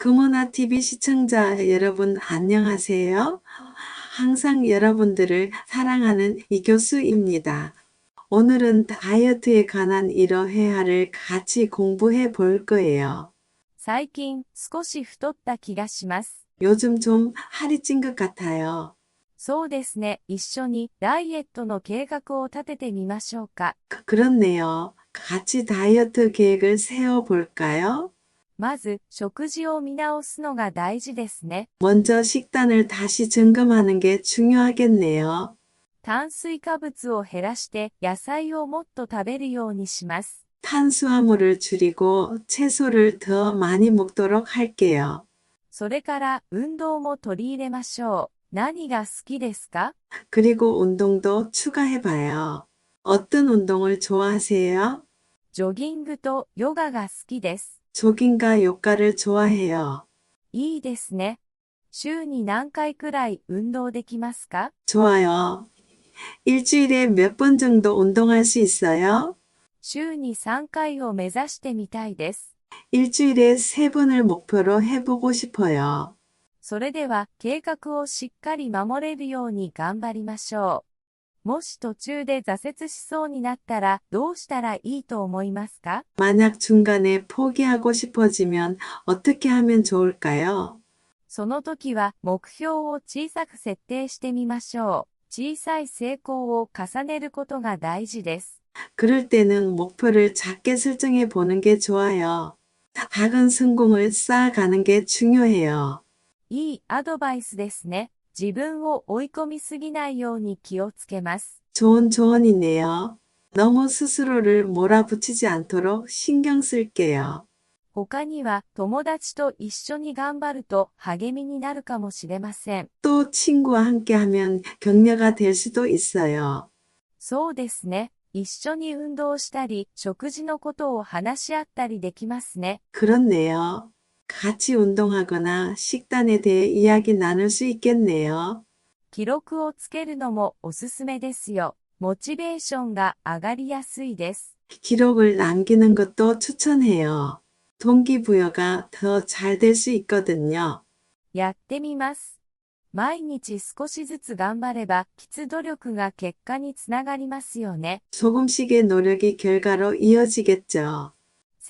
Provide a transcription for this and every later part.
금호나 TV 시청자 여러분 안녕하세요. 항상 여러분들을 사랑하는 이교수입니다. 오늘은 다이어트에 관한 이러해야를 같이 공부해 볼 거예요. 最近少し太った気がします。 요즘 좀 살이 찐 것 같아요. そうですね。一緒にダイエットの計画を立ててみましょうか。 그- 그렇네요. 같이 다이어트 계획을 세워 볼까요? まず、食事を見直すのが大事ですね。 먼저 식단을 다시 점검하는 게 중요하겠네요. 炭水化物を減らして野菜をもっと食べるようにします。 탄수화물을 줄이고 채소를 더 많이 먹도록 할게요. それから運動も取り入れましょう。何が好きですか 그리고 운동도 추가해봐요. 어떤 운동을 좋아하세요? ジョギングとヨガが好きです。 조깅과 요가를 좋아해요. いいですね。週に何回くらい運動できますか 좋아요. 일주일에 몇 번 정도 운동할 수 있어요? 週に3回を目指してみたいです。 일주일에 세 번을 목표로 해보고 싶어요. それでは計画をしっかり守れるように頑張りましょう。 もし途中で挫折しそうになったらどうしたらいいと思いますか 만약 중간에 포기하고 싶어지면 어떻게 하면 좋을까요? その時は目標を小さく設定してみましょう。小さい成功を重ねることが大事です。 그럴 때는 목표를 작게 설정해 보는 게 좋아요. 작은 성공을 쌓아가는 게 중요해요. いいアドバイスですね。 自分を追い込みすぎないように気をつけます。 좋은 조언이네요. 너무 스스로를 몰아붙이지 않도록 신경 쓸게요. 他には友達と一緒に頑張ると励みになるかもしれません。 또 친구와 함께 하면 격려가 될 수도 있어요. そうですね。一緒に運動したり、食事のことを話し合ったりできますね。 그렇네요. 같이 운동하거나 식단에 대해 이야기 나눌 수 있겠네요. 記録をつけるのもおすすめですよ。モチベーションが上がりやすいです。 기록을 남기는 것도 추천해요. 동기부여가 더 잘 될 수 있거든요. やってみます。毎日少しずつ頑張れば、きつ努力が結果につながりますよね。 조금씩의 노력이 결과로 이어지겠죠.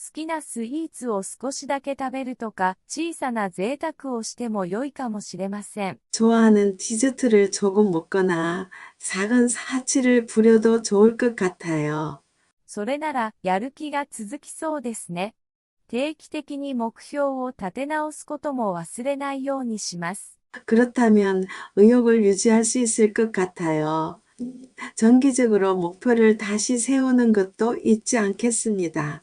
好きなスイーツを少しだけ食べるとか、小さな贅沢をしても良いかもしれません。 좋아하는 디저트를 조금 먹거나 작은 사치를 부려도 좋을 것 같아요. それなら、やる気が続きそうですね。定期的に目標を立て直すことも忘れないようにします。 그렇다면 의욕을 유지할 수 있을 것 같아요. 정기적으로 목표를 다시 세우는 것도 잊지 않겠습니다.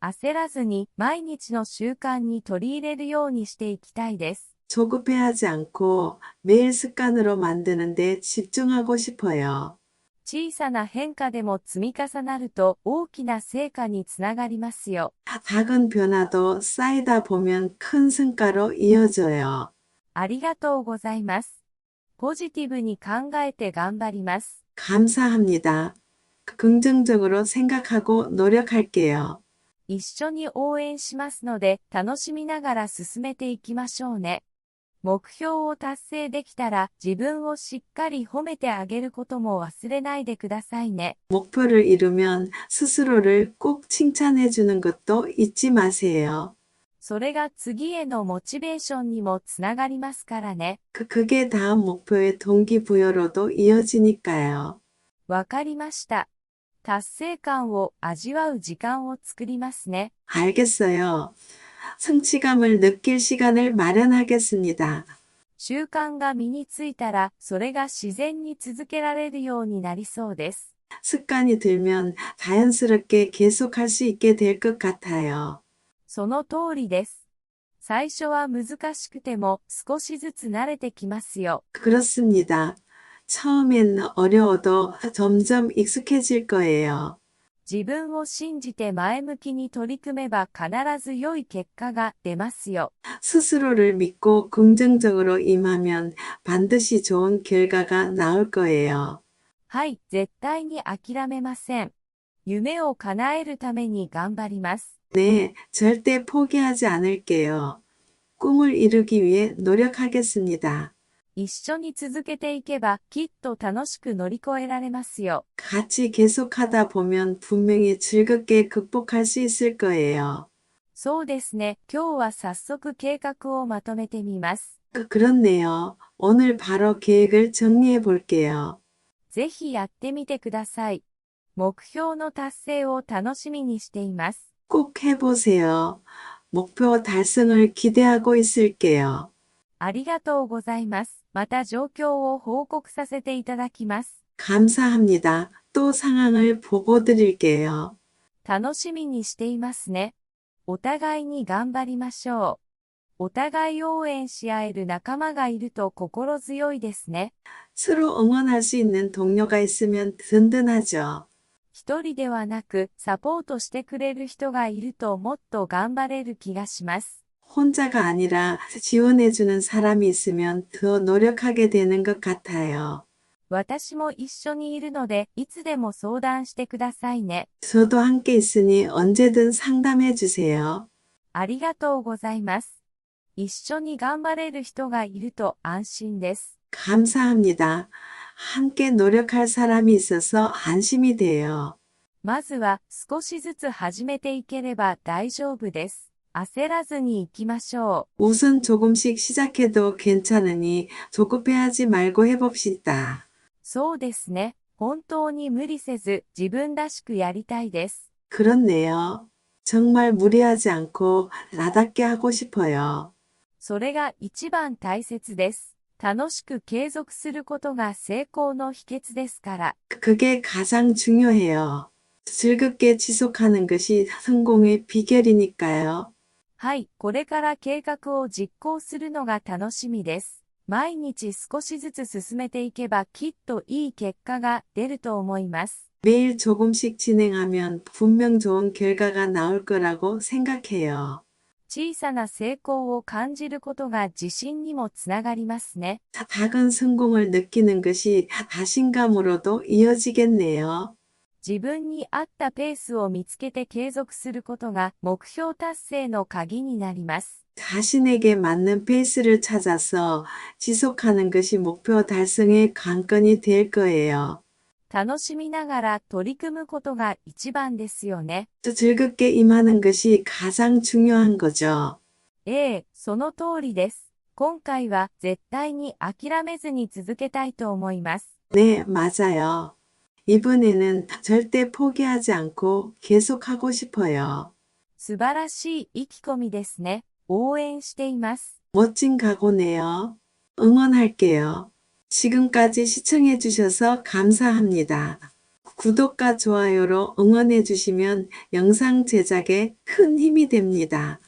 焦らずに毎日の習慣に取り入れるようにしていきたいです。 조급해하지 않고 매일 습관으로 만드는데 집중하고 싶어요. 小さな変化でも積み重なると大きな成果につながりますよ。 작은 변화도 쌓이다 보면 큰 성과로 이어져요. ありがとうございます。ポジティブに考えて頑張ります。 감사합니다. 긍정적으로 생각하고 노력할게요. 一緒に応援しますので楽しみながら進めていきましょうね。目標を達成できたら自分をしっかり褒めてあげることも忘れないでくださいね。 목표를 이루면 스스로를 꼭 칭찬해 주는 것도 잊지 마세요. それが次へのモチベーションにもつながりますからね。 그, 그게 다음 목표의 동기부여로도 이어지니까요. わかりました。 達成感を味わう時間を作りますね。 알겠어요. 성취감을 느낄 시간을 마련하겠습니다. 習慣が身についたら、それが自然に続けられるようになりそうです。 습관이 들면 자연스럽게 계속할 수 있게 될 것 같아요. その通りです。最初は難しくても少しずつ慣れてきますよ。 그렇습니다. 처음엔 어려워도 점점 익숙해질 거예요. 自分を信じて前向きに取り組めば必ず良い結果が出ますよ。 스스로를 믿고 긍정적으로 임하면 반드시 좋은 결과가 나올 거예요. はい、絶対に諦めません。夢を叶えるために頑張ります。 네, 절대 포기하지 않을게요. 꿈을 이루기 위해 노력하겠습니다. 一緒に続けていけばきっと楽しく乗り越えられますよ。 같이 계속하다 보면 분명히 즐겁게 극복할 수 있을 거예요. そうですね。今日は早速計画をまとめてみます。 그- 그렇네요. 오늘 바로 계획을 정리해 볼게요. ぜひやってみてください。目標の達成を楽しみにしています。 꼭 해보세요. 목표 달성을 기대하고 있을게요. ありがとうございます。 また状況を報告させていただきます。 감사합니다. 또 상황을 보고 드릴게요. 楽しみにしていますね。お互いに頑張りましょう。お互い応援し合える仲間がいると心強いですね。 서로 응원할 수 있는 동료가 있으면 든든하죠. 一人ではなく、サポートしてくれる人がいるともっと頑張れる気がします。 혼자가 아니라 지원해주는 사람이 있으면 더 노력하게 되는 것 같아요. 私も一緒にいるので、いつでも相談してくださいね。 저도 함께 있으니 언제든 상담해 주세요. ありがとうございます。一緒に頑張れる人がいると安心です。 감사합니다. 함께 노력할 사람이 있어서 안심이 돼요. まずは少しずつ始めていければ大丈夫です。 焦らずに行きましょ 우선 조금씩 시작해도 괜찮으니 조급해하지 말고 해봅시다. う。そうですね。本当に無理せず自分らしくやりたいです。 그렇네요. 정말 무리하지 않고 나답게 하고 싶어요. それが一番大切です。楽しく継続することが成功の秘訣ですから。 그게 가장 중요해요. 즐겁게 지속하는 것이 성공의 비결이니까요. はい、これから計画を実行するのが楽しみです。毎日少しずつ進めていけばきっといい結果が出ると思います。 매일 조금씩 진행하면 분명 좋은 결과가 나올 거라고 생각해요. 小さな成功を感じることが自信にもつながりますね。 작은 성공을 느끼는 것이 자신감으로도 이어지겠네요. 自分に合ったペースを見つけて継続することが目標達成の鍵になります。 자신에게 맞는 페이스를 찾아서 지속하는 것이 목표 달성의 관건이 될 거예요. 楽しみながら取り組むことが一番ですよね。 또 즐겁게 임하는 것이 가장 중요한 거죠. ええ、その通りです。今回は絶対に諦めずに続けたいと思います。 네, 맞아요. 이번에는 절대 포기하지 않고 계속하고 싶어요. 素晴らしい意気込みですね。応援しています。 멋진 각오네요. 응원할게요. 지금까지 시청해주셔서 감사합니다. 구독과 좋아요로 응원해주시면 영상 제작에 큰 힘이 됩니다.